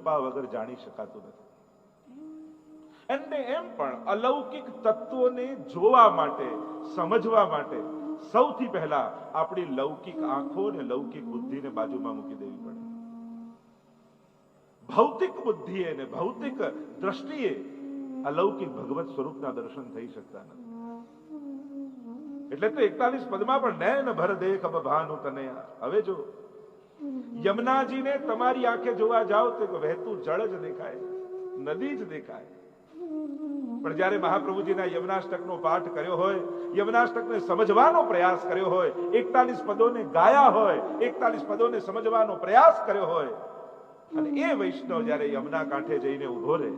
કૃપા વગર જાણી શકાતું નથી. અને એમ પણ અલૌકિક તત્વોને જોવા માટે, સમજવા માટે સૌથી પહેલા આપણી લૌકિક આંખો અને લૌકિક બુદ્ધિને બાજુમાં મૂકી દેવી પડે. ભૌતિક બુદ્ધિએ અને ભૌતિક દ્રષ્ટિએ અલૌકિક ભગવત સ્વરૂપના દર્શન થઈ શકતા નથી. એટલે તો એકતાલીસ પદમાં પણ નયન ભર દેખ ભાનુ તને હવે જો યમુનાજીને તમારી આંખે જોવા જાઓ તો વહેતું જળ જ દેખાય, નદી જ દેખાય. પણ જ્યારે મહાપ્રભુજીના યમનાષ્ટકનો પાઠ કર્યો હોય, યમનાષ્ટકને સમજવાનો પ્રયાસ કર્યો હોય, એકતાલીસ પદોને ગાયા હોય, એકતાલીસ પદોને સમજવાનો પ્રયાસ કર્યો હોય, અને એ વૈષ્ણવ જ્યારે યમુના કાંઠે જઈને ઊભો રહે,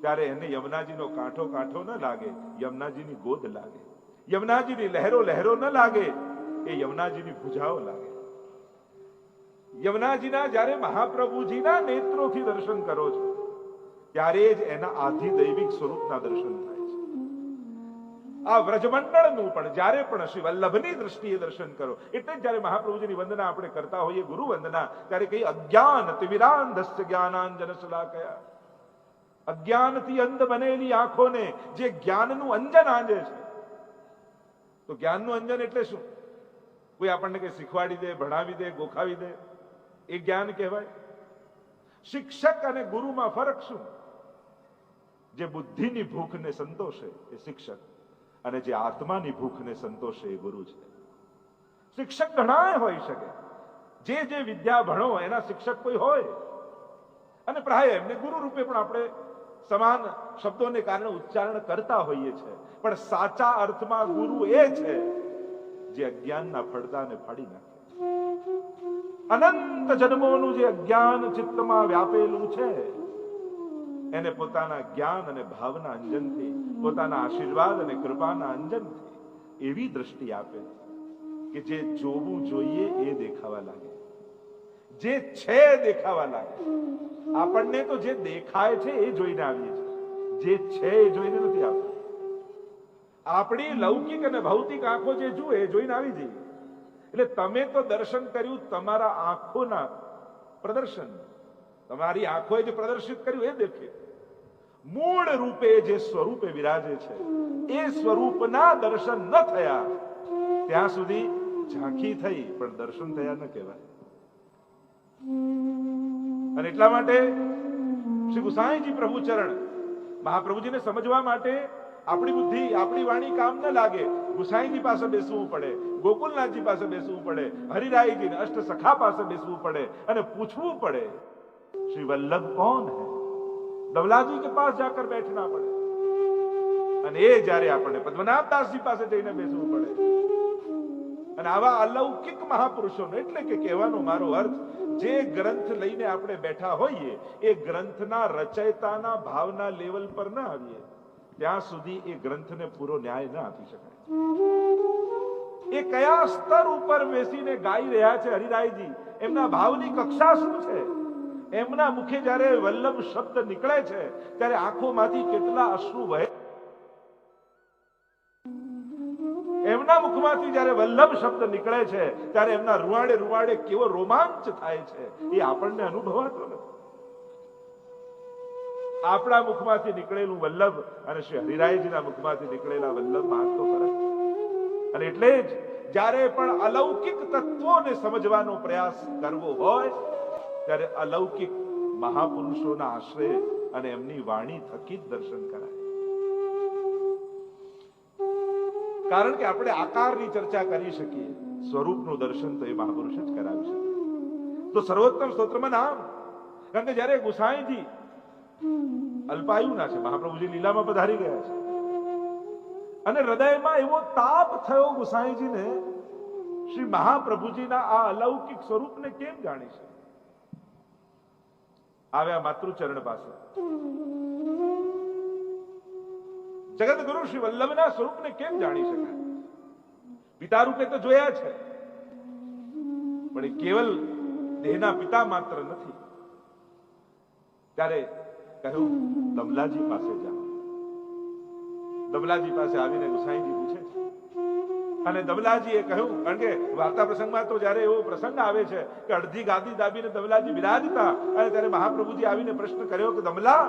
ત્યારે એને યમુનાજીનો કાંઠો કાંઠો ન લાગે, યમુનાજીની ગોદ લાગે. યમુનાજીની લહેરો લહેરો ન લાગે, એ યમુનાજીની ભૂજાઓ લાગે. યમુનાજીના જ્યારે મહાપ્રભુજીના નેત્રોથી દર્શન કરો છો, ત્યારે જ એના આધિદૈવિક સ્વરૂપના દર્શન થાય છે. આ વ્રજમંડળનું પણ, જ્યારે પણ શ્રી વલ્લભની દ્રષ્ટિએ દર્શન કરો, એટલે જ જ્યારે મહાપ્રભુજીની વંદના આપણે કરતા હોઈએ, ગુરુ વંદના, ત્યારે કઈ અજ્ઞાન તિમિરાંધસ્ય જ્ઞાનાંજન કયા અજ્ઞાનથી અંધ બનેલી આંખોને જે જ્ઞાનનું અંજન આંજે છે, તો જ્ઞાનનું અંજન એટલે શું? કોઈ આપણને કઈ શીખવાડી દે, ભણાવી દે, ગોખાવી દે એ જ્ઞાન કહેવાય. શિક્ષક અને ગુરુમાં ફરક શું? જે બુદ્ધિની ભૂખને સંતોષે એ શિક્ષક અને જે આત્માની ભૂખને સંતોષે એ ગુરુ છે. શિક્ષક ઘણા હોઈ શકે. જે જે વિદ્યા ભણો એના શિક્ષક કોઈ હોય. અને પ્રાય એમને ગુરુ રૂપે પણ આપણે સમાન શબ્દોને કારણે ઉચ્ચારણ કરતા હોઈએ છીએ પણ સાચા અર્થમાં ગુરુ એ છે જે અજ્ઞાનના ફળદાને ફાડી નાખે. અનંત જન્મોનું જે અજ્ઞાન ચિત્તમાં વ્યાપેલું છે, એને પોતાના જ્ઞાન અને ભાવના અંજનથી, પોતાના આશીર્વાદ અને કૃપાના અંજનથી એવી દ્રષ્ટિ આપે કે જે જોવું જોઈએ એ દેખાવા લાગે. જે છે દેખાવા લાગે. આપણને તો જે દેખાય છે એ જોઈને આવીએ છીએ. જે છે એ જોઈને નથી આવતા. આપણી લૌકિક અને ભૌતિક આંખો જે જુએ એ જોઈને આવી જઈએ. એટલે તમે તો દર્શન કર્યું તમારા આંખોના પ્રદર્શન. તમારી આંખોએ જે પ્રદર્શિત કર્યું એ દેખે. મૂળ રૂપે જે સ્વરૂપે વિરાજે છે, એ સ્વરૂપના દર્શન ન થયા. ત્યાં સુધી ઝાંખી થઈ, પણ દર્શન થયા ન કહેવાય. અને એટલા માટે શ્રી ગુસાઈજી પ્રભુ ચરણ મહાપ્રભુજીને સમજવા માટે આપણી બુદ્ધિ, આપણી વાણી કામ ન લાગે. ગુસાઈજી પાસે બેસવું પડે, ગોકુલનાથજી પાસે બેસવું પડે હરિરાયજી અષ્ટ સખા પાસે બેસવું પડે અને પૂછવું પડે, શ્રી વલ્લભ કોણ હે? દવલાજી કે પાસ જાકર બેઠના પડે. અને એ જ્યારે આપણે પદ્મનાભદાસજી પાસે જઈને બેસવું પડે. અને આવા અલૌકિક મહાપુરુષોનો, એટલે કે કહેવાનો મારો અર્થ, જે ગ્રંથ લઈને આપણે બેઠા હોઈએ, એ ગ્રંથના રચયતાના ભાવના લેવલ પર ન આવીએ. ત્યાં સુધી એ ગ્રંથને પૂરો ન્યાય ના આપી શકાય. એ કયા સ્તર ઉપર બેસીને ગાઈ રહ્યા છે હરિરાયજી? એમના ભાવની કક્ષા શું છે? એમના મુખે જ્યારે વલ્લભ શબ્દ નીકળે છે, ત્યારે આંખોમાંથી કેટલા અશ્રુ વહે? એમના મુખમાંથી જ્યારે વલ્લભ શબ્દ નીકળે છે, ત્યારે એમના રૂવાડે રૂવાડે કેવો રોમાંચ થાય છે, એ આપણને અનુભવાતો નથી. આપણા મુખમાંથી નીકળેલું વલ્લભ અને શ્રી હરિરાયજીના મુખમાંથી નીકળેલા વલ્લભમાં આજ તો ફરક અને એટલે જ જ્યારે પણ અલૌકિક તત્વોને સમજવાનો પ્રયાસ કરવો હોય, ત્યારે અલૌકિક મહાપુરુષોના આશ્રય અને એમની વાણી થકી જ દર્શન કરાય. કારણ કે આપણે આકારની ચર્ચા કરી શકીએ, સ્વરૂપનું દર્શન તો એ મહાપુરુષ જ કરાવી શકે. તો સર્વોત્તમ સ્તોત્રમાં નામ. કારણ કે જ્યારે ગુસાઈજી અલ્પાયુના છે. મહાપ્રભુજી લીલામાં પધારી ગયા છે. અને હૃદયમાં એવો તાપ થયો ગુસાઈજીને, શ્રી મહાપ્રભુજીના આ અલૌકિક સ્વરૂપને કેમ જાણી છે? આવ્યા માતૃચરણ પાસે જગત ગુરુ શ્રી વલ્લભના સ્વરૂપને કેમ જાણી શકાય? પિતા રૂપે તો જોયા છે. પણ એ કેવલ દેહના પિતા માત્ર નથી. ત્યારે કહ્યું, દમલાજી પાસે જાઓ દમલાજી પાસે આવીને ગુસાઈજી પૂછે અને દમલાજીએ કહ્યું, કારણ કે વાર્તા પ્રસંગમાં તો જ્યારે એવો પ્રસંગ આવે છે કે અડધી ગાદી દાબીને દમલાજી બિરાજતા અને ત્યારે મહાપ્રભુજી આવીને પ્રશ્ન કર્યો કે, દમલા,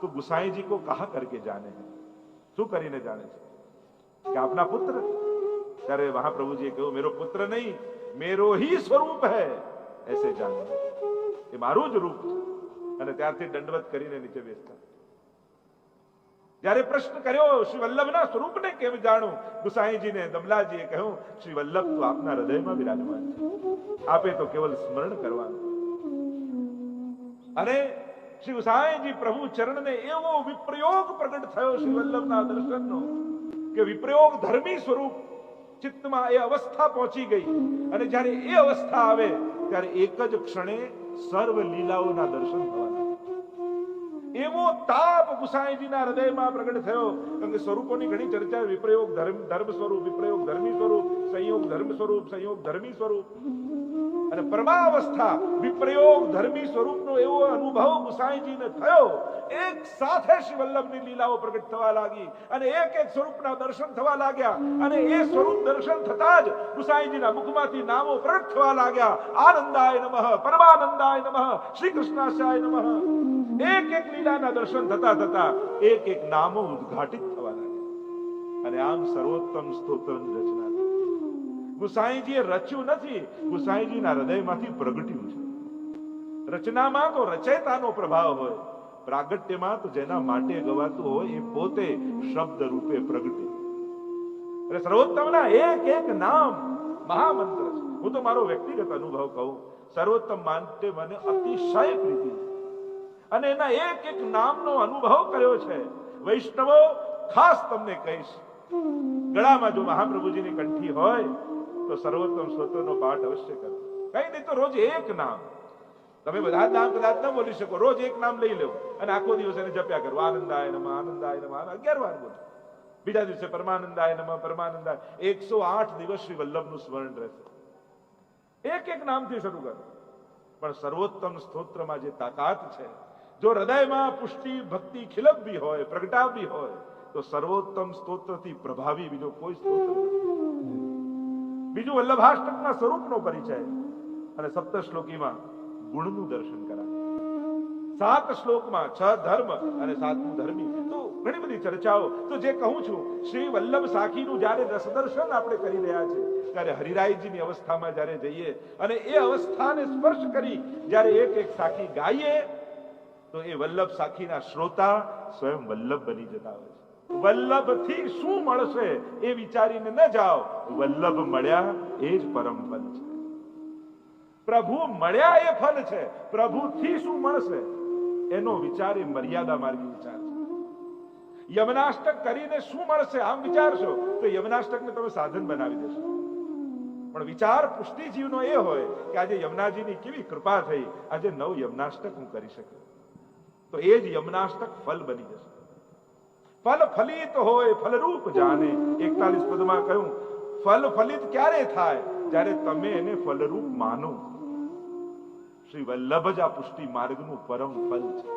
તો ગુસાઈજી કો કહા કરકે જાને શું કરીને જાણે છે? કે, આપના પુત્ર. ત્યારે મહાપ્રભુજીએ કહ્યું, મેરો પુત્ર નહીં, મેરો હી સ્વરૂપ હૈ. એસે જાણે એ મારું જ રૂપ છે અને ત્યારથી દંડવત કરીને નીચે બેસતા. જ્યારે પ્રશ્ન કર્યો, શ્રી વલ્લભના સ્વરૂપને કેમ જાણું? ગુસાઈજીને દમલાજીએ કહ્યું, શ્રી વલ્લભ, તો આપના હૃદયમાં બિરાજમાન છે. આપે તો કેવલ સ્મરણ કરવાનું. અને શ્રી ગુસાઈજી પ્રભુ ચરણને એવો વિપ્રયોગ પ્રગટ થયો શ્રી વલ્લભના દર્શનનો કે વિપ્રયોગ ધર્મી સ્વરૂપ ચિત્તમાં એ અવસ્થા પહોંચી ગઈ. અને જ્યારે એ અવસ્થા આવે, ત્યારે એક જ ક્ષણે સર્વ લીલાઓના દર્શન થવાના એવો તાપ ગુસાઈજીના હૃદયમાં પ્રગટ થયો કારણ કે સ્વરૂપોની ઘણી ચર્ચા વિપ્રયોગ ધર્મ ધર્મ સ્વરૂપ, વિપ્રયોગ ધર્મી સ્વરૂપ, સંયોગ ધર્મ સ્વરૂપ, સંયોગ ધર્મી સ્વરૂપ. અને પરમાવસ્થા વિપ્રયોગ ધર્મી સ્વરૂપનો એવો અનુભવ ગુસાઈજીને થયો. એક સાથે શ્રી વલ્લભની લીલાઓ પ્રગટ થવા લાગી અને એક એક સ્વરૂપના દર્શન થવા લાગ્યા. અને એ સ્વરૂપ દર્શન થતા જ ગુસાઈજીના મુખમાંથી નામો પ્રગટ થવા લાગ્યા. આનંદાય નમઃ, પરમાનંદાય નમઃ શ્રી કૃષ્ણાશાય નમઃ. એક એક લીલાના દર્શન થતા થતા એક એક નામો ઉદ્ઘાટિત થવા લાગ્યા. અને આમ સર્વોત્તમ સ્તોત્રની રચના. ગુસાઈજીએ રચ્યું નથી. ગુસાઈજીના હૃદયમાંથી પ્રગટ્યું છે. રચનામાં તો રચયતાનો પ્રભાવ હોય. પ્રાગટ્યમાં તો જેના માટે ગવાતું હોય એ પોતે શબ્દ રૂપે પ્રગટે. એટલે સર્વોત્તમના એક એક નામ મહામંત્ર છે. હું તો મારો વ્યક્તિગત અનુભવ કહું. સર્વોત્તમ માટે મને અતિશય પ્રીતિ અને એના એક એક નામનો અનુભવ કર્યો છે. વૈષ્ણવો, ખાસ તમને કહીશ. ગળામાં જો મહાપ્રભુજીની કંઠી હોય તો સર્વોત્તમ સ્તોત્રનો પાઠ અવશ્ય કરો. કઈ નહીં તો રોજ એક નામ. તમે બધા નામ કદાચ ન બોલી શકો, રોજ એક નામ લઈ લેવું અને આખો દિવસ એને જપ્યા કરો. આનંદાય નમ આનંદાય નમ અગિયાર વાર બોલો. બીજા દિવસે પરમાનંદાય નમ, પરમાનંદાય. એકસો આઠ દિવસ શ્રી વલ્લભનું સ્મરણ રહેશે. એક એક નામથી શરૂ કરો. પણ સર્વોત્તમ સ્તોત્રમાં જે તાકાત છે, જો હૃદયમાં પુષ્ટિ, ભક્તિ ખીલવવી હોય પ્રગટાવવી હોય, તો સર્વોત્તમ સ્તોત્રથી પ્રભાવી બીજો કોઈ સ્તોત્ર નથી. બીજું વલ્લભાષ્ટકના સ્વરૂપનો પરિચય. અને સપ્ત શ્લોકીમાં ગુણનું દર્શન કરાવે. સાત શ્લોકમાં છ ધર્મ અને સાતમું ધર્મી. તો ઘણી બધી ચર્ચાઓ. તો જે કહું છું, શ્રી વલ્લભ સાખીનું જ્યારે રસદર્શન આપણે કરી રહ્યા છે, ત્યારે હરિરાયજીની અવસ્થામાં જ્યારે જઈએ અને એ અવસ્થાને સ્પર્શ કરી જ્યારે એક એક સાખી ગાઈએ, તો એ વલ્લભ સાખીના શ્રોતા સ્વયં વલ્લભ બની જતા હોય છે. વલ્લભથી શું મળશે એ વિચારીને ન જાઓ. વલ્લભ મળ્યા એ જ પરમ ફલ છે. પ્રભુ મળ્યા એ ફલ છે. પ્રભુથી શું મળશે? એનો વિચાર એ મર્યાદા માર્ગી વિચાર છે. યમનાષ્ટક કરીને શું મળશે? આમ વિચારશો તો યમનાષ્ટકને તમે સાધન બનાવી દેશો. પણ વિચાર પુષ્ટિજીવનો એ હોય કે આજે યમુનાજીની કેવી કૃપા થઈ. આજે નવ યમનાષ્ટક હું કરી શક્યો તો એ જ યમનાષ્ટક ફલ બની જશે. ફલ ફલિત હોય, ફલરૂપ જાણે. એકતાલીસ પદમાં કહ્યું, ફલ ફલિત ક્યારે થાય? જ્યારે તમે એને ફલરૂપ માનો. શ્રી વલ્લભ જ આ પુષ્ટિ માર્ગનું પરમ ફલ છે.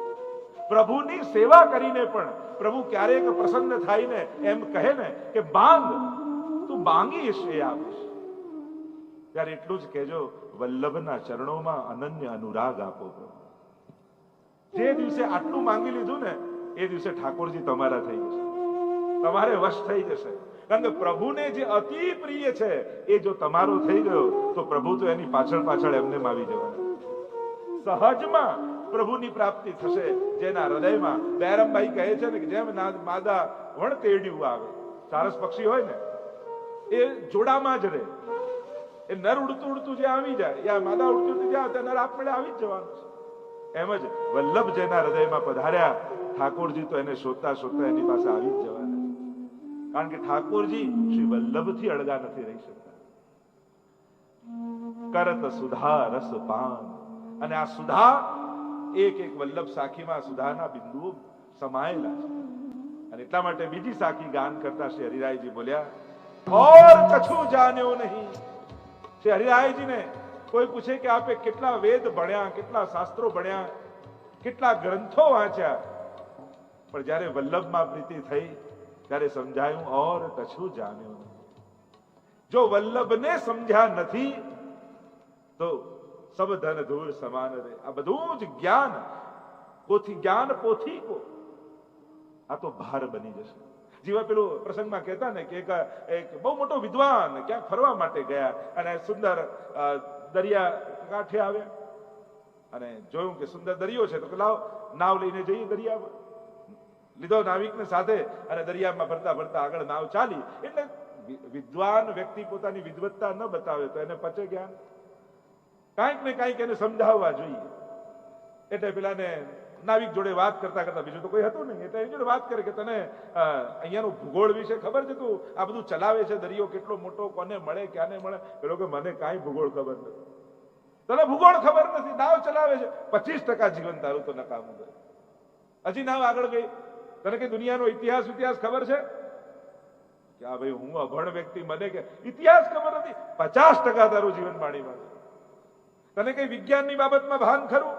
પ્રભુની સેવા કરીને પણ, પ્રભુ, ક્યારેક પ્રસન્ન થાય ને એમ કહે ને કે, બાંગ, તું બાંગીશ એ આપીશ. ત્યારે એટલું જ કહેજો, વલ્લભના ચરણોમાં અનન્ય અનુરાગ આપો. જે દિવસે આટલું માંગી લીધું ને એ દિવસે ઠાકોરજી તમારા થઈ જશે. તમારે વશ થઈ જશે. કારણ કે પ્રભુને જે અતિ પ્રિય છે, એ જો તમારો થઈ ગયો, તો પ્રભુ તો એની પાછળ પાછળ એમને આવી જવાના. સહજમાં પ્રભુની પ્રાપ્તિ થશે, જેના હૃદયમાં બેરમભાઈ કહે છે ને કે જેમ માદા વણ તેડ્યું આવે. સારસ પક્ષી હોય ને, એ જોડામાં જ રહે. એ નર ઉડતું ઉડતું જે આવી જાય યા માદા ઉડતું ઉડતું જાય ત્યાં નર આપમેળે આવી જ જવાનું છે. એમ જ વલ્લભ જેના હૃદયમાં પધાર્યા ઠાકોરજી તો એને શોધતા શોધતા એની પાસે આવી જ જવાના કારણ કે ઠાકોરજી શ્રી વલ્લભથી અળગા નથી રહી શકતા. કરત સુધા રસ પાન. અને આ સુધા એક એક વલ્લભ સાખીમાં સુધાના બિંદુઓ સમાયેલા છે. અને એટલા માટે બીજી સાખી ગાન કરતા શ્રી હરિરાયજી બોલ્યા, ઓર કછું જાણ્યો નહીં. શ્રી હરિરાયજીને કોઈ પૂછે કે આપે કેટલા વેદ ભણ્યા, કેટલા શાસ્ત્રો ભણ્યા, કેટલા ગ્રંથો વાંચ્યા? પણ જ્યારે વલ્લભમાં પ્રીતિ થઈ, ત્યારે સમજાયું ઓર કછું જાણ્યું નહીં. જો વલ્લભને સમજ્યા નથી, તો સબ ધન ધૂળ સમાન રહે. આ બધું જ જ્ઞાન પોથી જ્ઞાન, પોથી કો? આ તો ભાર બની જશે. જીવા પેલું પ્રસંગમાં કહેતા ને કે એક એક બહુ મોટો વિદ્વાન ક્યાંક ફરવા માટે ગયા અને સુંદર દરિયા કાંઠે આવ્યા. અને જોયું કે સુંદર દરિયો છે, તો લાવ, નાવ લઈને જઈએ દરિયામાં. લીધો નાવિકને સાથે અને દરિયામાં ભરતા ભરતા આગળ નાવ ચાલી. એટલે વિદ્વાન વ્યક્તિ પોતાની વિદવત્તા ન બતાવે તો એને પચે જ્ઞાન? કાંઈક ને કાંઈક એને સમજાવવા જોઈએ. એટલે પેલાને નાવિક જોડે વાત કરતા કરતા બીજું તો કોઈ હતું નહીં. એટલે એની જોડે વાત કરે કે તને અહીંયાનું ભૂગોળ વિશે ખબર છે તું? આ બધું ચલાવે છે દરિયો કેટલો મોટો, કોને મળે, ક્યાંને મળે? પેલો કે મને કાંઈ ભૂગોળ ખબર નથી. તને ભૂગોળ ખબર નથી. નાવ ચલાવે છે. પચીસ ટકા જીવન તારું તો નકામું ગયું. હજી નાવ આગળ ગઈ. તને કઈ દુનિયાનો ઇતિહાસ ઇતિહાસ ખબર છે? કે આ ભાઈ હું અભણ વ્યક્તિ, મને કે ઇતિહાસ ખબર નથી. પચાસ ટકા તારું જીવન પાણીમાં. તને કઈ વિજ્ઞાનની બાબતમાં ભાન ખરું?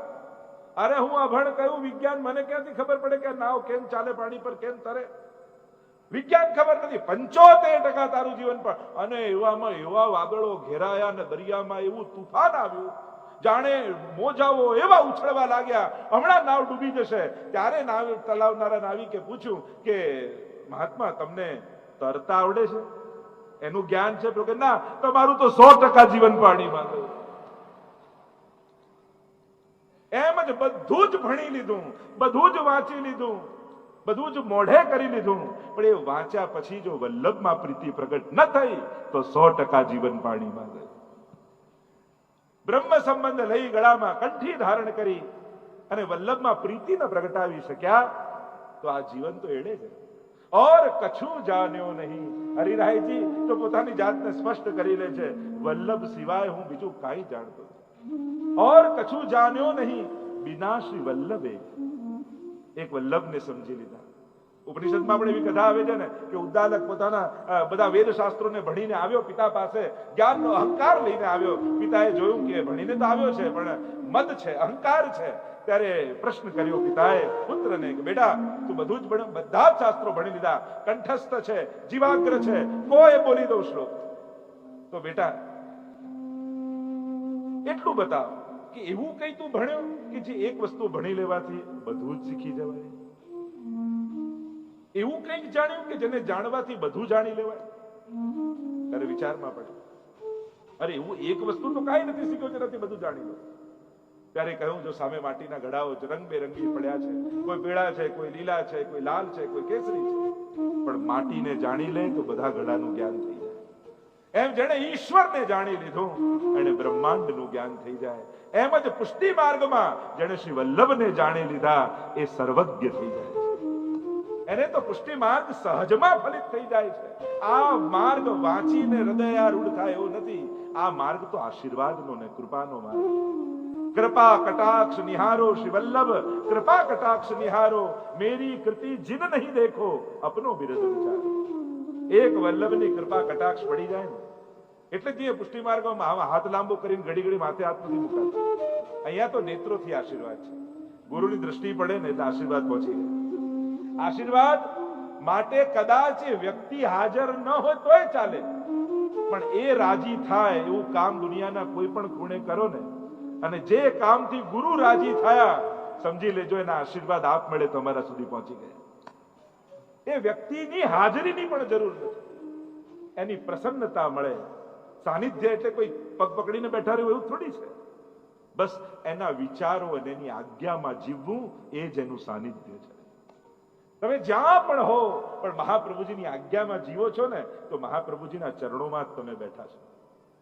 અરે હું અભણ કયું વિજ્ઞાન, મને ક્યાંથી ખબર પડે કે નાવ કેમ ચાલે, પાણી પર કેમ તરે? વિજ્ઞાન ખબર નથી. પંચોતેર ટકા તારું જીવન પણ અને એવામાં એવા વાદળો ઘેરાયા અને દરિયામાં એવું તુફાન આવ્યું જાણે મોજાઓ એવા ઉછળવા લાગ્યા. હમણાં નાવ ડૂબી જશે. ત્યારે નાવ ચલાવનારા નાવિકે પૂછ્યું કે, મહાત્મા, તમને તરતા આવડે છે? એનું જ્ઞાન છે? તો કે, ના, તમારું તો સો ટકા જીવન પાણીમાં ગયું. એમ જ બધું જ ભણી લીધું, બધું જ વાંચી લીધું, બધું જ મોઢે કરી લીધું. પણ એ વાંચ્યા પછી જો વલ્લભમાં પ્રીતિ પ્રગટ ન થઈ, તો સો ટકા જીવન પાણીમાં ગયું. બ્રહ્મ સંબંધ લઈ ગળામાં કંઠી ધારણ કરી અને વલ્લભમાં પ્રીતિ ન પ્રગટાવી શક્યા, તો આ જીવન તો એડે છે ઓર કછું જાણ્યો નહીં. હરિરાયજી તો પોતાની જાતને સ્પષ્ટ કરી લે છે, વલ્લભ સિવાય હું બીજું કાંઈ જાણતો. ઓર કછું જાણ્યો નહીં, બિના શ્રી વલ્લભે એક વલ્લભને સમજી લીધા. ઉપનિષદમાં પણ એવી કથા આવે છે ને કે ઉદ્દાલક પોતાના બધા વેદ શાસ્ત્રોને ભણીને આવ્યો, પિતા પાસે જ્ઞાનનો અહંકાર લઈને આવ્યો. પિતાએ જોયું કે ભણીને તો આવ્યો છે, પણ મત છે, અહંકાર છે. ત્યારે પ્રશ્ન કર્યો પિતાએ, પુત્રને કે, બેટા, તું બધું જ બધા જ શાસ્ત્રો ભણી લીધા. કંઠસ્થ છે, જીવાગ્ર છે. કોઈ બોલી દઉં શ્લોક. તો બેટા, એટલું બતાવ કે એવું કઈ તું ભણ્યો કે જે એક વસ્તુ ભણી લેવાથી બધું જ શીખી જવાય? એવું કંઈક જાણ્યું કે જેને જાણવાથી બધું જાણી લેવાય? ત્યારે વિચારમાં પડ્યું. અરે એવું એક વસ્તુ તો કાંઈ નથી શીખ્યો જેનાથી બધું જાણી લો ત્યારે કહ્યું, જો સામે માટીના ઘડાઓ રંગબેરંગી પડ્યા છે, કોઈ પીળા છે, કોઈ લીલા છે, કોઈ લાલ છે, કોઈ કેસરી છે. પણ માટીને જાણી લે તો બધા ઘડાનું જ્ઞાન થઈ જાય. એમ જેણે ઈશ્વરને જાણી લીધું એને બ્રહ્માંડનું જ્ઞાન થઈ જાય. એમ જ પુષ્ટિ માર્ગમાં જેણે શ્રી વલ્લભને જાણી લીધા, એ સર્વજ્ઞ થઈ જાય એને તો પુષ્ટિ માર્ગ સહજમાં ફલિત થઈ જાય છે. આ માર્ગ વાંચીને હૃદય રૂઢ થાય એવું નથી. આ માર્ગ તો આશીર્વાદનો ને કૃપાનો માર્ગ. કૃપા કટાક્ષ નિહારો શિવલ્લભ કૃપા કટાક્ષ નિહારો. મેરી કૃતિ જીન નહીં દેખો, અપનો બિરદ વિચાર. એક વલ્લભની કૃપા કટાક્ષ પડી જાય ને, એટલે જે પુષ્ટિ માર્ગમાં હાથ લાંબો કરીને ઘડી ઘડી માથે હાથ નથી મુકાતા. અહીંયા તો નેત્રોથી આશીર્વાદ છે. ગુરુની દ્રષ્ટિ પડે ને એટલે આશીર્વાદ પહોંચી જાય. આશીર્વાદ માટે કદાચ એ વ્યક્તિ હાજર ન હોય તોય ચાલે. પણ એ રાજી થાય એવું કામ દુનિયાના કોઈ પણ ખૂણે કરો ને, અને જે કામથી ગુરુ રાજી થયા, સમજી લેજો એના આશીર્વાદ આપ મળે તમારા સુધી પહોંચી ગયા. એ વ્યક્તિની હાજરીની પણ જરૂર નથી. એની પ્રસન્નતા મળે. સાનિધ્ય એટલે કોઈ પગ પકડીને બેઠા રહ્યું એવું થોડી છે. બસ એના વિચારો અને એની આજ્ઞામાં જીવવું એ જ એનું સાનિધ્ય છે. તમે જ્યાં પણ હો, પણ મહાપ્રભુજીની આજ્ઞામાં જીવો છો ને, તો મહાપ્રભુજીના ચરણોમાં જ તમે બેઠા છો.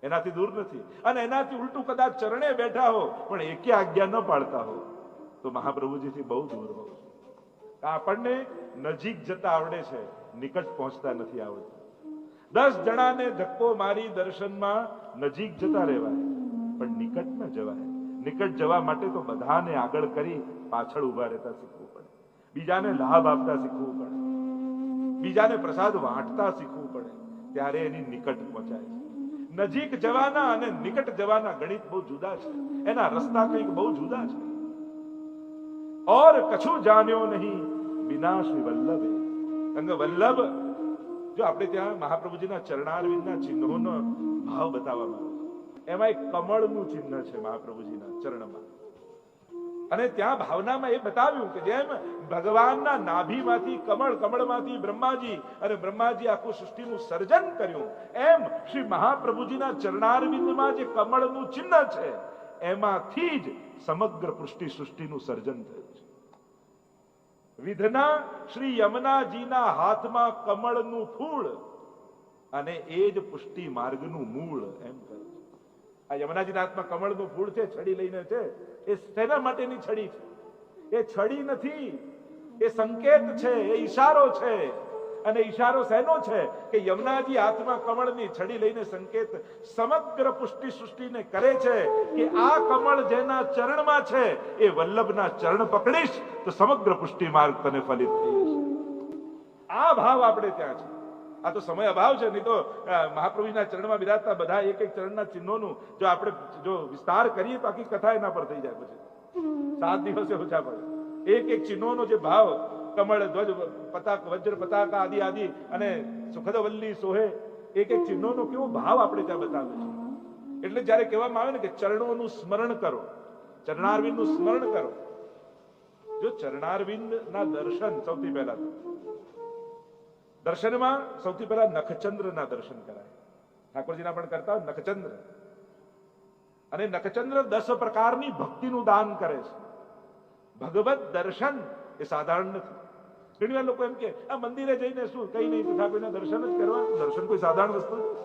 એનાથી દૂર નથી. અને એનાથી ઉલટું કદાચ ચરણે બેઠા હો, પણ એકે આજ્ઞા ન પાડતા હો, તો મહાપ્રભુજીથી બહુ દૂર હો. આપણને નજીક જતા આવડે છે, નિકટ પહોંચતા નથી આવડતું. દસ જણાને ધક્કો મારી દર્શનમાં નજીક જતા રહેવાય, પણ નિકટ ન જવાય. નિકટ જવા માટે તો બધાને આગળ કરી પાછળ ઊભા રહેતા શીખવું બીજાને લાભ આપતા શીખવું પડે. બીજાને પ્રસાદ વાંટતા શીખવું પડે. ત્યારે એની નિકટ પહોંચાય છે. નજીક જવાના અને નિકટ જવાના ગણિત બહુ જુદા છે. એના રસ્તા કંઈક બહુ જુદા છે. ઓર કછું જાણ્યો નહીં, વિનાશ વલ્લભે. અંગ વલ્લભ, જો આપણે ત્યાં મહાપ્રભુજીના ચરણારવિંદના ચિહ્નોનો ભાવ બતાવવામાં આવે. એમાં એક કમળનું ચિહ્ન છે મહાપ્રભુજીના ચરણમાં. અને ત્યાં ભાવનામાં એ બતાવ્યું કે જેમ ભગવાનના નાભીમાંથી કમળ કમળમાંથી બ્રહ્માજી અને બ્રહ્માજી આખું સૃષ્ટિનું સર્જન કર્યું. એમ શ્રી મહાપ્રભુજીના ચરણારવિંદમાં જે કમળનું ચિહ્ન છે, એમાંથી જ સમગ્ર પૃષ્ટિ સૃષ્ટિનું સર્જન થયું છે. વિધના શ્રી યમુનાજીના હાથમાં કમળનું ફૂળ અને એ જ પુષ્ટિ માર્ગનું મૂળ એમ કહે છે. આ યમરાજના હાથમાં કમળનું ફૂલ છે, છડી લઈને છે. એ શેના માટેની છડી છે? એ છડી નથી. એ સંકેત છે, એ ઈશારો છે. અને ઈશારો શેનો છે? કે યમુનાજી હાથમાં કમળની છડી લઈને સંકેત સમગ્ર પુષ્ટિ સૃષ્ટિને કરે છે કે આ કમળ જેના ચરણમાં છે, એ વલ્લભના ચરણ પકડીશ તો સમગ્ર પુષ્ટિ માર્ગ તને ફલિત થઈ આ ભાવ આપણે ત્યાં છે. આ તો સમય અભાવ છે, નહીં તો મહાપ્રભુજીના ચરણમાં બિરાજતા બધા એક એક ચરણના ચિહ્નોનું જો આપણે જો વિસ્તાર કરીએ તો આખી કથા એના પર થઈ જાય પછી. સાત દિવસે ઓછા પડે. એક એક ચિહ્નોનો જે ભાવ, કમળ, ધ્વજ, પતાક, વજ્ર, પતાકા, આદિ આદિ અને સુખદવલ્લી, સોહે, એક એક ચિહ્નોનો કેવો ભાવ આપણે ત્યાં બતાવે છે. એટલે જ્યારે કહેવામાં આવે ને કે ચરણોનું સ્મરણ કરો, ચરણારવિંદનું સ્મરણ કરો. જો ચરણારવિંદ ના દર્શન સૌથી પહેલા દર્શનમાં સૌથી પહેલા નખચંદ્રના દર્શન કરાય. ઠાકોરજીના પણ કરતા હોય, નખચંદ્ર. અને નખચંદ્ર દસ પ્રકારની ભક્તિનું દાન કરે છે. ભગવત દર્શન એ સાધારણ નથી. ઘણી વાર લોકો એમ કે, આ મંદિરે જઈને શું? કઈ નહીં ઠાકોરના દર્શન જ કરવા. દર્શન કોઈ સાધારણ વસ્તુ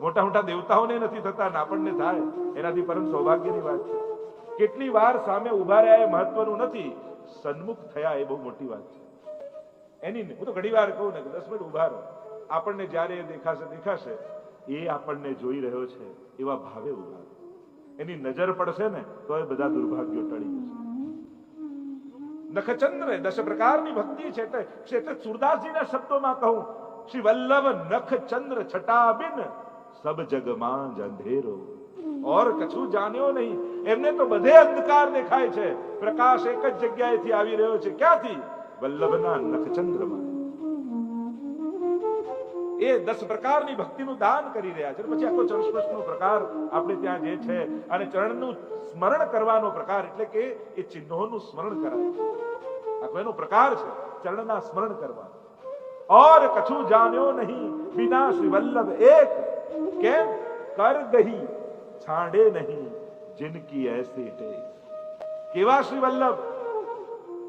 મોટા મોટા દેવતાઓને નથી થતા, નાપણને થાય. એનાથી પરમ સૌભાગ્યની વાત છે. કેટલી વાર સામે ઊભા રહ્યા એ મહત્વનું નથી. સન્મુખ થયા એ બહુ મોટી વાત છે. એની હું તો ઘણી વાર કહું ને કે દસ મિનિટ ઊભા રહો. આપણને જ્યારે દેખાશે દેખાશે, એ આપણને જોઈ રહ્યો છે, એવા ભાવે ઊભા એની નજર પડશે ને, તો એ બધા દુર્ભાગ્યો ટળી જશે. નખચંદ્ર દશ પ્રકારની ભક્તિ છે એટલે ક્ષેત્ર સુરદાસજીના શબ્દોમાં કહું, શ્રી વલ્લભ નખચંદ્ર છટાબિન સબ જગમાં જ અંધેરો. ઓર કછું જાણ્યો નહીં. એમને તો બધે અંધકાર દેખાય છે. પ્રકાશ એક જ જગ્યાએથી આવી રહ્યો છે. ક્યાંથી? વલ્લભના નખચંદ્રમાં એ દસ પ્રકારની ભક્તિનું દાન કરી રહ્યા છે. પછી આખો ચરણસ્પર્શનો પ્રકાર આપણે ત્યાં જે છે, અને ચરણનું સ્મરણ કરવાનો પ્રકાર, એટલે કે એ ચિહ્નોનું સ્મરણ કરાય છે. આખો એનો પ્રકાર છે, ચરણના સ્મરણ કરવા ઓર કછું જાણ્યો નહીં બિના શ્રી વલ્લભ એક. કેમ? કર ગહી, છાંડે નહીં, જિનકી એસી ટેક કેવા શ્રી વલ્લભ?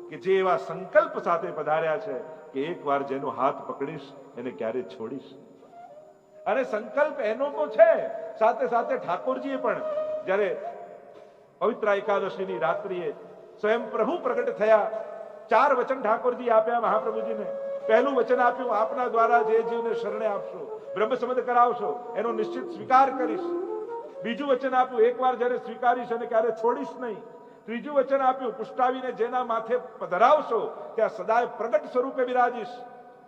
કે જે એવા સંકલ્પ સાથે પધાર્યા છે કે એકવાર જેનો હાથ પકડીશ, એને ક્યારે છોડીશ? અને સંકલ્પ એનો તો છે, સાથે સાથે ઠાકોરજીએ પણ જ્યારે પવિત્ર એકાદશીની રાત્રિએ સ્વયં પ્રભુ પ્રગટ થયા, ચાર વચન ઠાકોરજી આપ્યા મહાપ્રભુજીને. પહેલું વચન આપ્યું, આપના દ્વારા જે જીવને શરણે આપશો બ્રહ્મ સંબંધ કરાવશો, એનો નિશ્ચિત સ્વીકાર કરીશ. બીજું વચન આપ્યું, એકવાર જ્યારે સ્વીકારીશ અને ક્યારે છોડીશ નહીં. ત્રીજું વચન આપ્યું, પુષ્ટાવીને જેના માથે પધરાવશો, ત્યાં સદાય પ્રગટ સ્વરૂપે બિરાજીશ.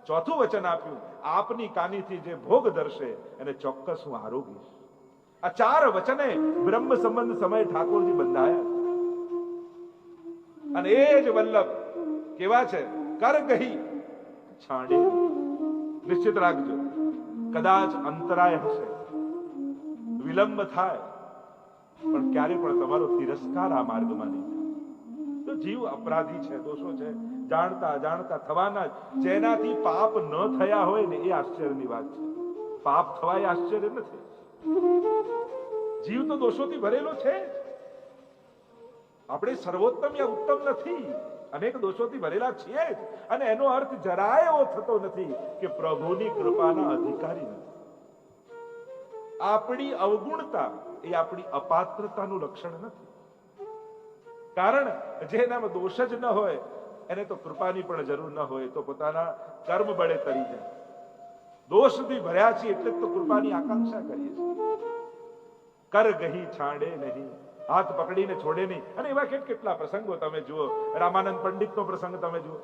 ચોથું વચન આપ્યું, આપની કાનીથી જે ભોગ ધરશે, એને ચોક્કસ હું આરોગીશ. આ ચાર વચને બ્રહ્મ સંબંધ સમય ઠાકોરજી બંધાયા. અને એ જ વલ્લભ કેવા છે? કર ગહી, છાણે. નિશ્ચિત રાખજો. કદાચ અંતરાય હશે. વિલંબ થાય. પણ ક્યારે પણ તમારો તિરસ્કાર આ માર્ગમાં નહીં તો જીવ અપરાધી છે, દોષો છે, જાણતા જાણતા થવાના. જેનાથી પાપ ન થયા હોય ને એ આશ્ચર્યની વાત છે. પાપ થવા એ આશ્ચર્ય નથી. જીવ તો દોષોથી ભરેલો છે આપણે સર્વોત્તમ યા ઉત્તમ નથી. અનેક દોષોથી ભરેલા છીએ અને એનો અર્થ જરાય એવો થતો નથી કે પ્રભુની કૃપાના અધિકારી નથી. આપણી અવગુણતા એ આપણી અપાત્રતાનું લક્ષણ નથી. કારણ જેનામાં દોષ જ ન હોય, એને તો કૃપાની પણ જરૂર ન હોય, તો પોતાના કર્મ બળે તરી જાય. દોષથી ભર્યા છીએ એટલે તો કૃપાની આકાંક્ષા કરીએ છીએ. કર ગહી છાંડે નહીં, હાથ પકડીને છોડે નહીં. અને એવા કેટ કેટલા પ્રસંગો તમે જુઓ. રામાનંદ પંડિતનો પ્રસંગ તમે જુઓ.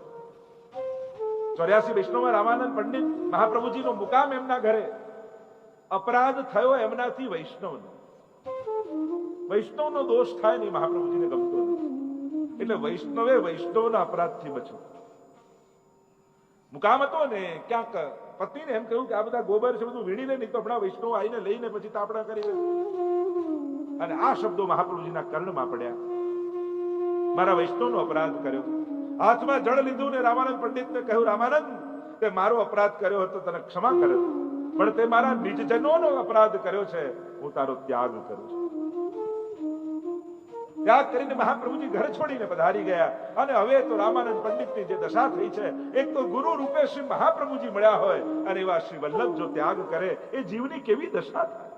ચોર્યાસી વૈષ્ણવમાં રામાનંદ પંડિત મહાપ્રભુજીનો મુકામ એમના ઘરે. અપરાધ થયો એમનાથી વૈષ્ણવનો. વૈષ્ણવનો દોષ થાય નહીં મહાપ્રભુજીને ગમતો એટલે વૈષ્ણવે વૈષ્ણવના અપરાધથી બચવું મુકામ હતો ને, ક્યાંક પત્નીને એમ કહ્યું કે આ બધા ગોબર છે, બધું વીણીને નહીં તો આપણા વૈષ્ણવ આવીને લઈને પછી તાપણા કરી અને આ શબ્દો મહાપ્રભુજીના કર્ણમાં પડ્યા. મારા વૈષ્ણવનો અપરાધ કર્યો. હાથમાં જળ લીધું ને રામાનંદ પંડિતને કહ્યું, રામાનંદ, તે મારો અપરાધ કર્યો હતો, તને ક્ષમા કરે. પણ તે મારા નિજજનોનો અપરાધ કર્યો છે, હું તારો ત્યાગ કરું છું. ત્યાગ કરીને મહાપ્રભુજી ઘર છોડીને પધારી ગયા. અને હવે તો રામાનંદ પંડિતની જે દશા થઈ છે, એક તો ગુરુ રૂપે શ્રી મહાપ્રભુજી મળ્યા હોય અને એવા શ્રી વલ્લભ જો ત્યાગ કરે, એ જીવની કેવી દશા થાય?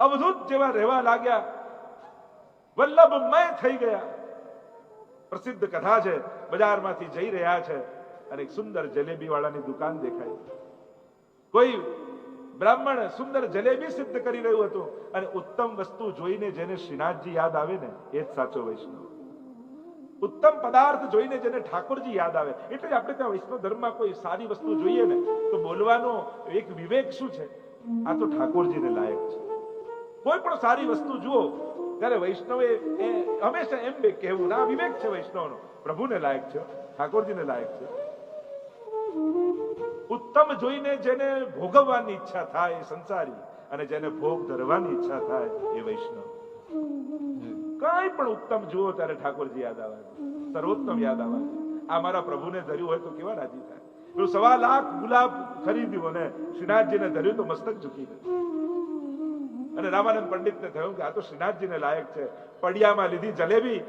અવધૂત જેવા રહેવા લાગ્યા. વલ્લભમય થઈ ગયા. પ્રસિદ્ધ કથા છે, બજારમાંથી જઈ રહ્યા છે અને એક સુંદર જલેબી વાળાની દુકાન દેખાય. કોઈ બ્રાહ્મણ સુંદર જલેબી સિદ્ધ કરી રહ્યું હતું અને ઉત્તમ વસ્તુ જોઈને જેને શ્રીનાથજી યાદ આવે ને, એ જ સાચો વૈષ્ણવ. ઉત્તમ પદાર્થ જોઈને જેને ઠાકોરજી યાદ આવે, એટલે આપણે ત્યાં વૈષ્ણવ ધર્મમાં કોઈ સારી વસ્તુ જોઈએ ને, તો બોલવાનો એક વિવેક શું છે? આ તો ઠાકોરજીને લાયક છે. કોઈ પણ સારી વસ્તુ જુઓ, ત્યારે વૈષ્ણવે એ હંમેશા એમ બે કહેવું, ના વિવેક છે વૈષ્ણવનો. પ્રભુને લાયક છે, ઠાકોરજીને લાયક છે. ઉત્તમ જોઈને જેને ભોગવવાની ઈચ્છા થાય એ સંસારી અને જેને ભોગ ધરવાની ઈચ્છા થાય એ વૈષ્ણવ. કઈ પણ ઉત્તમ જુઓ ત્યારે ઠાકોરજી યાદ આવે સર્વોત્તમ યાદ આવે આ મારા પ્રભુને ધર્યું હોય તો કેવા રાજી થાય? પેલું સવા લાખ ગુલાબ ખરીદ્યું અને શ્રીનાથજીને ધર્યું તો મસ્તક ઝૂકી ગયું. અને રામાનંદ પંડિતને થયું કે આ તો શ્રીનાથજીને લાયક છે. પડિયામાં લીધી જલેબી,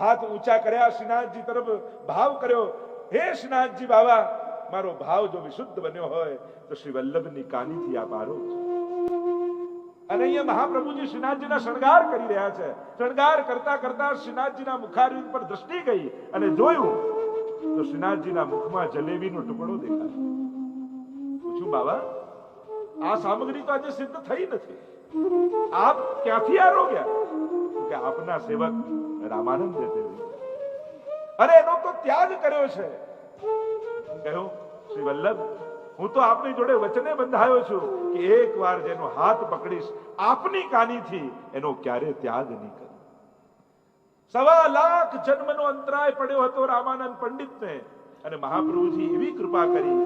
હાથ ઊંચા કર્યા, શ્રીનાથજી તરફ ભાવ કર્યો. હે શ્રીનાથજી બાબા મારો ભાવ જો વિશુદ્ધ બન્યો હોય, તો શ્રી વલ્લભની કાનીથી આ છો. અને અહીંયા મહાપ્રભુજી શ્રીનાથજીના શણગાર કરી રહ્યા છે. શણગાર કરતા કરતા શ્રીનાથજીના મુખારવિંદ પર દ્રષ્ટિ ગઈ અને જોયું તો શ્રીનાથજીના મુખમાં જલેબીનો ટુકડો દેખાય. પૂછ્યું, બાબા, આ સામગ્રી તો આજે સિદ્ધ થઈ નથી. આપ ક્યાંથી આરોગ્યા કે આપના સેવક રામાનંદ દેવ અરે, એનો તો ત્યાગ કર્યો છે. કહ્યું શ્રી વલ્લભ, હું તો આપની જોડે વચને બંધાયો છું કે એક જેનો હાથ પકડીશ, આપની કાનીથી એનો ક્યારે ત્યાગ નહીં કરું. સવા લાખ જન્મનો અંતરાય પડ્યો હતો રામાનંદ પંડિતને અને મહાપ્રભુજી એવી કૃપા કરી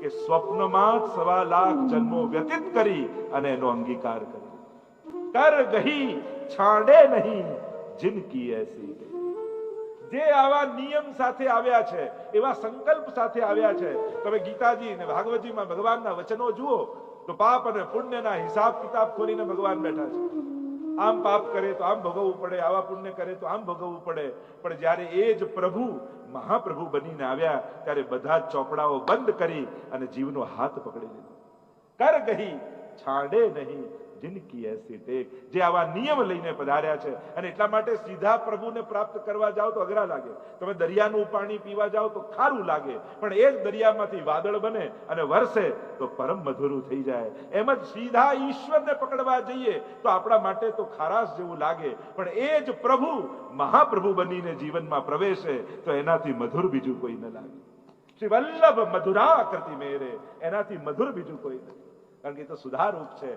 કે સ્વપ્નમાં જ સવા લાખ જન્મો વ્યતીત કરી અને એનો અંગીકાર કર્યો. કર ગહી, છાંડે નહીં, જિનકી એસી જે આવા નિયમ સાથે આવ્યા છે, એવા સંકલ્પ સાથે આવ્યા છે. તમે ગીતાજી અને ભાગવતજીમાં ભગવાનના વચનો જુઓ, તો પાપ અને પુણ્યના હિસાબ કિતાબ ખોલીને ભગવાન બેઠા છે. આમ પાપ કરે તો આમ ભોગવવું પડે, આવા પુણ્ય કરે તો આમ ભોગવવું પડે. પણ જ્યારે એ જ પ્રભુ, મહાપ્રભુ બનીને આવ્યા, ત્યારે બધા ચોપડાઓ બંધ કરી અને જીવનો હાથ પકડી લીધો. કર ગહી, છાડે નહીં જિનકી એસી તે જે આવા નિયમ લઈને પધાર્યા છે. અને એટલા માટે સીધા પ્રભુને પ્રાપ્ત કરવા જાઓ તો અઘરા લાગે. તમે દરિયાનું પાણી પીવા જાઓ તો ખારું લાગે. પણ એ જ દરિયામાંથી વાદળ બને અને વરસે તો પરમ મધુરું થઈ જાય. એમ જ સીધા ઈશ્વરને પકડવા જઈએ તો આપણા માટે તો ખારાશ જેવું લાગે. પણ એ જ પ્રભુ મહાપ્રભુ બનીને જીવનમાં પ્રવેશે તો એનાથી મધુર બીજું કોઈ ન લાગે. શ્રી વલ્લભ મધુરા કરતી મેરે, એનાથી મધુર બીજું કોઈ નથી કારણ કે એ તો સુધારૂપ છે.